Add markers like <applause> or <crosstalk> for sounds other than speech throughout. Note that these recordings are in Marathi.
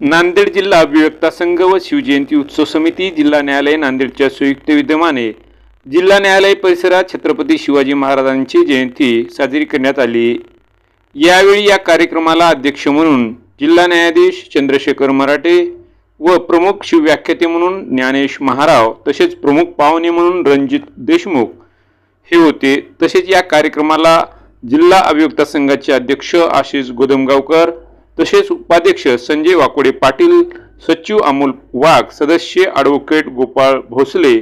नांदेड जिल्हा अभिव्यक्ता संघ व शिवजयंती उत्सव समिती जिल्हा न्यायालय नांदेडच्या संयुक्त विद्यमाने जिल्हा न्यायालय परिसरात छत्रपती शिवाजी महाराजांची जयंती साजरी करण्यात आली. यावेळी या कार्यक्रमाला अध्यक्ष म्हणून जिल्हा न्यायाधीश चंद्रशेखर मराठे व प्रमुख शिवव्याख्याते म्हणून ज्ञानेश महाराव तसेच प्रमुख पाहुणे म्हणून रणजित देशमुख हे होते. तसेच या कार्यक्रमाला जिल्हा अभियोक्ता संघाचे अध्यक्ष आशिष गोदमगावकर तसेच उपाध्यक्ष संजय वाकोडे पाटील सचिव अमोल वाघ सदस्य ॲडव्होकेट गोपाळ भोसले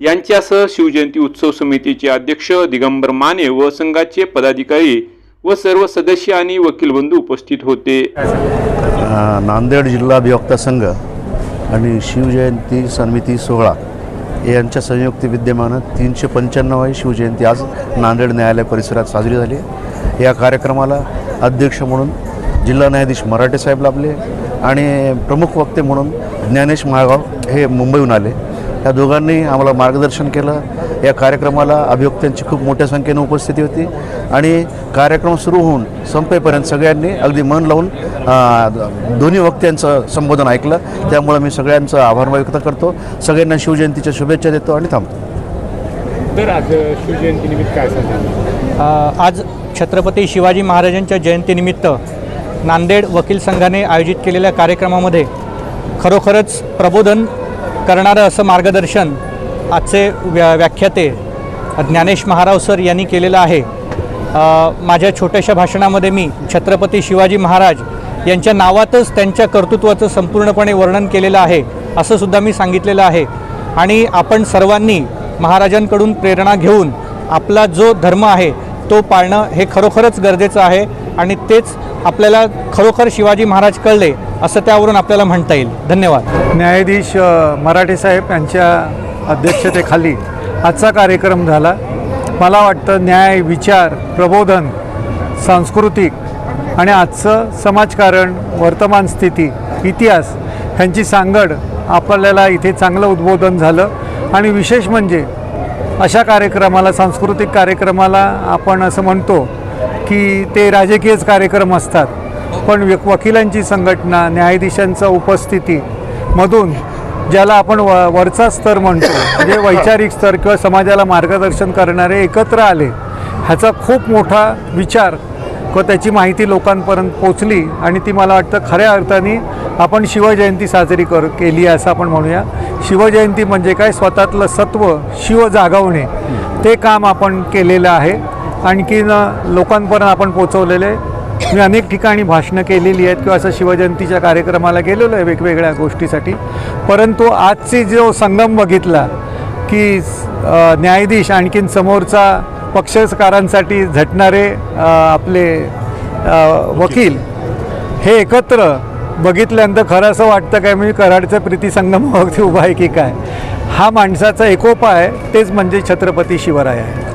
यांच्यासह शिवजयंती उत्सव समितीचे अध्यक्ष दिगंबर माने व संघाचे पदाधिकारी व सर्व सदस्य आणि वकील बंधू उपस्थित होते. नांदेड जिल्हा अभिवक्ता संघ आणि शिवजयंती समिती सोहळा यांच्या संयुक्त विद्यमानं तीनशे पंच्याण्णवावी शिवजयंती आज नांदेड न्यायालय परिसरात साजरी झाली या कार्यक्रमाला अध्यक्ष म्हणून जिल्हा न्यायाधीश मराठे साहेब लाभले आणि प्रमुख वक्ते म्हणून ज्ञानेश महागाव हे मुंबईहून आले. या दोघांनी आम्हाला मार्गदर्शन केलं. या कार्यक्रमाला अभिवक्त्यांची खूप मोठ्या संख्येने उपस्थिती होती आणि कार्यक्रम सुरू होऊन संपेपर्यंत सगळ्यांनी अगदी मन लावून दोन्ही वक्त्यांचं संबोधन ऐकलं. त्यामुळं मी सगळ्यांचं आभार व्यक्त करतो. सगळ्यांना शिवजयंतीच्या शुभेच्छा देतो आणि थांबतो. तर आज शिवजयंतीनिमित्त काय सांगाल अ, आज छत्रपती शिवाजी महाराजांच्या जयंतीनिमित्त नांदेड वकील संघाने आयोजित केलेल्या कार्यक्रमामध्ये खरोखरच प्रबोधन करणारं असं मार्गदर्शन आजचे व्या व्याख्याते ज्ञानेश महाराव सर यांनी केलेलं आहे. माझ्या छोट्याशा भाषणामध्ये मी छत्रपती शिवाजी महाराज यांच्या नावातच त्यांच्या कर्तृत्वाचं संपूर्णपणे वर्णन केलेलं आहे असं सुद्धा मी सांगितलेलं आहे. आणि आपण सर्वांनी महाराजांकडून प्रेरणा घेऊन आपला जो धर्म आहे तो पाळणं हे खरोखरच गरजेचं आहे. आणि तेच आपल्याला खरोखर शिवाजी महाराज कळले असं त्यावरून आपल्याला म्हणता येईल. धन्यवाद. न्यायाधीश मराठे साहेब यांच्या अध्यक्षतेखाली आजचा कार्यक्रम झाला. मला वाटतं न्याय विचार प्रबोधन सांस्कृतिक आणि आजचं समाजकारण वर्तमान स्थिती इतिहास ह्यांची सांगड आपल्याला इथे चांगलं उद्बोधन झालं. आणि विशेष म्हणजे अशा कार्यक्रमाला सांस्कृतिक कार्यक्रमाला आपण असं म्हणतो की ते राजकीयच कार्यक्रम असतात. पण वकिलांची संघटना न्यायाधीशांचा उपस्थिती मधून ज्याला आपण व वरचा स्तर म्हणतो म्हणजे वैचारिक स्तर किंवा समाजाला मार्गदर्शन करणारे एकत्र आले ह्याचा खूप मोठा विचार व त्याची माहिती लोकांपर्यंत पोचली आणि ती मला वाटतं खऱ्या अर्थाने आपण शिवजयंती साजरी कर केली असं आपण म्हणूया. शिवजयंती म्हणजे काय? स्वतःतलं सत्व शिव जागवणे. ते काम आपण केलेलं आहे. आणखीन लोकांपर्यंत आपण पोचवलेले मी अनेक ठिकाणी भाषणं केलेली आहेत किंवा असं शिवजयंतीच्या कार्यक्रमाला गेलेलो आहे वेगवेगळ्या गोष्टीसाठी. परंतु आजची जो संगम बघितला की न्यायाधीश आणखीन समोरचा पक्षकारांसाठी झटणारे आपले वकील हे एकत्र बघितल्यानंतर खरं असं वाटतं काय मी कराडचं प्रीती संगमावरती <laughs> उभा आहे की काय. हा माणसाचा एकोपा आहे तेच म्हणजे छत्रपती शिवराय आहे.